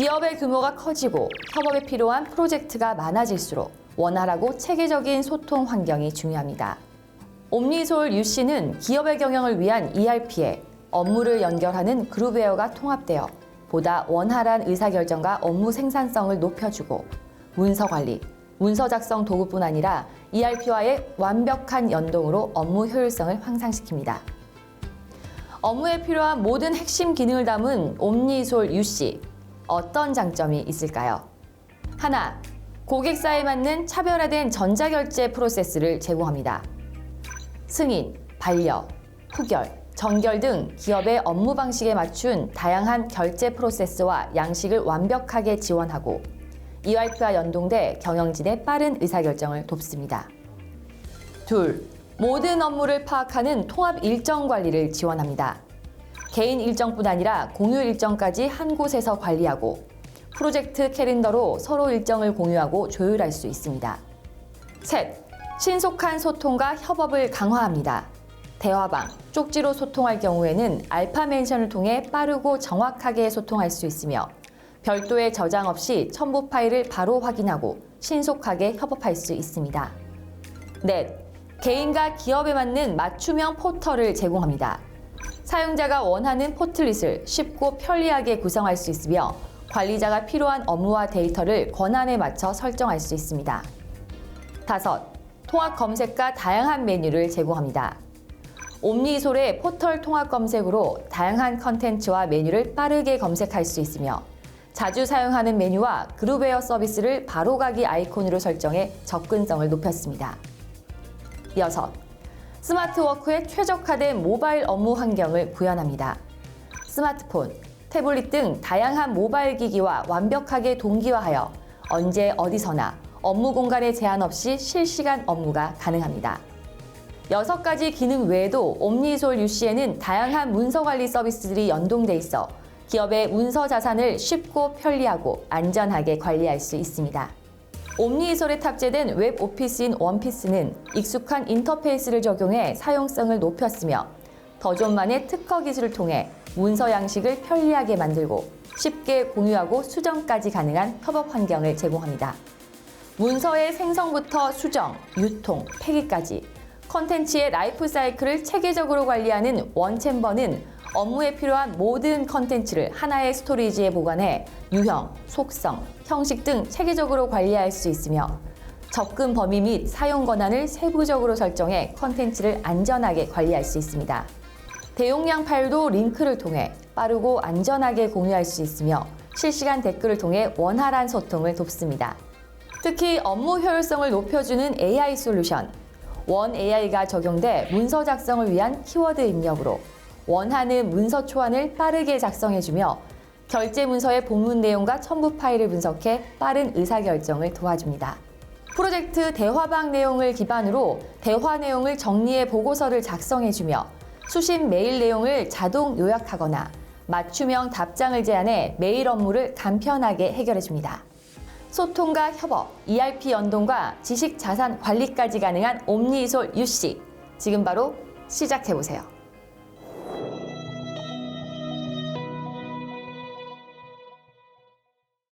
기업의 규모가 커지고 협업에 필요한 프로젝트가 많아질수록 원활하고 체계적인 소통 환경이 중요합니다. 옴니솔 UC는 기업의 경영을 위한 ERP에 업무를 연결하는 그룹웨어가 통합되어 보다 원활한 의사결정과 업무 생산성을 높여주고 문서 관리, 문서 작성 도구뿐 아니라 ERP와의 완벽한 연동으로 업무 효율성을 향상시킵니다. 업무에 필요한 모든 핵심 기능을 담은 옴니솔 UC. 어떤 장점이 있을까요? 하나, 고객사에 맞는 차별화된 전자결제 프로세스를 제공합니다. 승인, 반려, 후결, 전결 등 기업의 업무 방식에 맞춘 다양한 결제 프로세스와 양식을 완벽하게 지원하고 ERP와 연동돼 경영진의 빠른 의사결정을 돕습니다. 둘, 모든 업무를 파악하는 통합 일정 관리를 지원합니다. 개인 일정뿐 아니라 공유 일정까지 한 곳에서 관리하고 프로젝트 캘린더로 서로 일정을 공유하고 조율할 수 있습니다. 셋, 신속한 소통과 협업을 강화합니다. 대화방, 쪽지로 소통할 경우에는 알파 멘션을 통해 빠르고 정확하게 소통할 수 있으며 별도의 저장 없이 첨부 파일을 바로 확인하고 신속하게 협업할 수 있습니다. 넷, 개인과 기업에 맞는 맞춤형 포털을 제공합니다. 사용자가 원하는 포틀릿을 쉽고 편리하게 구성할 수 있으며 관리자가 필요한 업무와 데이터를 권한에 맞춰 설정할 수 있습니다. 다섯, 통합 검색과 다양한 메뉴를 제공합니다. 옴니솔의 포털 통합 검색으로 다양한 컨텐츠와 메뉴를 빠르게 검색할 수 있으며 자주 사용하는 메뉴와 그룹웨어 서비스를 바로가기 아이콘으로 설정해 접근성을 높였습니다. 여섯, 스마트워크에 최적화된 모바일 업무 환경을 구현합니다. 스마트폰, 태블릿 등 다양한 모바일 기기와 완벽하게 동기화하여 언제 어디서나 업무 공간에 제한 없이 실시간 업무가 가능합니다. 여섯 가지 기능 외에도 옴니솔 UC에는 다양한 문서 관리 서비스들이 연동돼 있어 기업의 문서 자산을 쉽고 편리하고 안전하게 관리할 수 있습니다. 옴니솔에 탑재된 웹 오피스인 원피스는 익숙한 인터페이스를 적용해 사용성을 높였으며 더존만의 특허 기술을 통해 문서 양식을 편리하게 만들고 쉽게 공유하고 수정까지 가능한 협업 환경을 제공합니다. 문서의 생성부터 수정, 유통, 폐기까지 컨텐츠의 라이프 사이클을 체계적으로 관리하는 원챔버는 업무에 필요한 모든 컨텐츠를 하나의 스토리지에 보관해 유형, 속성, 형식 등 체계적으로 관리할 수 있으며 접근 범위 및 사용 권한을 세부적으로 설정해 컨텐츠를 안전하게 관리할 수 있습니다. 대용량 파일도 링크를 통해 빠르고 안전하게 공유할 수 있으며 실시간 댓글을 통해 원활한 소통을 돕습니다. 특히 업무 효율성을 높여주는 AI 솔루션, 원 AI가 적용돼 문서 작성을 위한 키워드 입력으로 원하는 문서 초안을 빠르게 작성해주며 결제 문서의 본문 내용과 첨부 파일을 분석해 빠른 의사결정을 도와줍니다. 프로젝트 대화방 내용을 기반으로 대화 내용을 정리해 보고서를 작성해주며 수신 메일 내용을 자동 요약하거나 맞춤형 답장을 제안해 메일 업무를 간편하게 해결해줍니다. 소통과 협업, ERP 연동과 지식 자산 관리까지 가능한 옴니솔 UC. 지금 바로 시작해보세요.